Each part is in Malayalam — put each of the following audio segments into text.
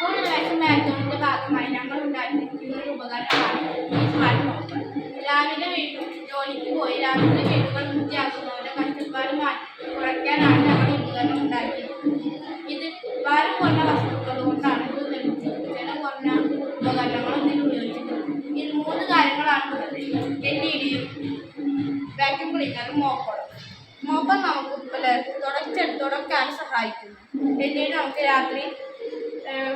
സ്കൂൾ ഇലക്ഷൻ മാരത്തോണിന്റെ ഭാഗമായി ഞങ്ങൾ ഉണ്ടാക്കിയിരിക്കുന്ന ഒരു ഉപകരണമാണ് ഈ സ്മാർട്ട് ഫോൺ രാവിലെ വീട്ടിൽ ജോലിക്ക് പോയി രാവിലെ വീടുകൾ വൃത്തിയാക്കുന്നവരുടെ കഷ്ടപ്പാട് കുറയ്ക്കാനാണ് ഞങ്ങൾ ഈ ഉപകരണം ഉണ്ടാക്കിയത് ഇത് ഭാരം കുറഞ്ഞ വസ്തുക്കൾ കൊണ്ടാണ് ഇത് നിർമ്മിച്ചത്. ചില കുറഞ്ഞ ഉപകരണങ്ങളും ഇതിൽ ഉപയോഗിച്ചിട്ടുണ്ട്. ഇതിൽ മൂന്ന് കാര്യങ്ങളാണ് ഉള്ളത്. എൽ ഇ ഡിയും വാക്യൂം ക്ലീനറും മോപ്പറും മോപ്പർ നമുക്ക് തുടച്ചെടുത്ത് തുടക്കാൻ സഹായിക്കുന്നു. എൽ നമുക്ക് രാത്രി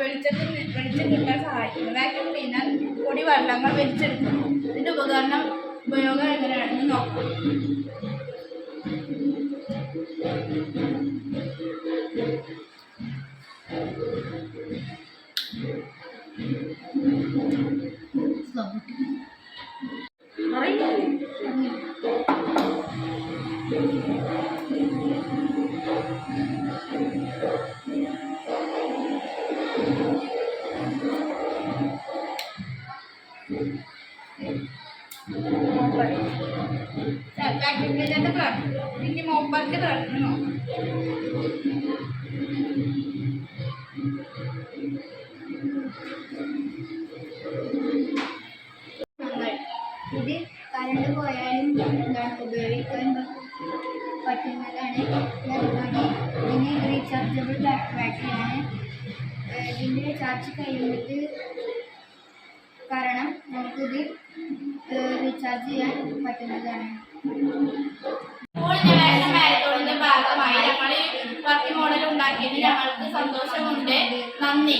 വെളിച്ചത്തിൽ വെളിച്ചം കിട്ടാൻ സഹായിക്കുന്നു. വാക്യൂം ക്ലീനർ പൊടി വെള്ളങ്ങൾ വലിച്ചെടുക്കുന്നു. ഇതിന്റെ ഉപകരണം ഉപയോഗം എങ്ങനെയാണെന്ന് നോക്കാം. Thank വാക്യൂം ക്ലീനറിന്റെ പ്രവർത്തനം ഇനി മോപ്പറിന്റെ പ്രവർത്തനം നോക്കാം ഇത് കറണ്ട് പോയാലും എന്താണ് ഉപയോഗിക്കാൻ പറ്റുന്നതാണ്. ഇതിന് റീചാർജബിൾ ബാറ്ററിയാണ് ഇതിന്റെ ചാർജ് കഴിയുന്നത് നമുക്കിത് റീചാർജ് ചെയ്യാൻ പറ്റുന്നതാണ്. മാരത്തോണിന്റെ ഭാഗമായി ഞങ്ങൾ ഈ വർക്ക് മോഡൽ ഉണ്ടാക്കിയതിൽ ഞങ്ങൾക്ക് സന്തോഷമുണ്ട്. നന്ദി.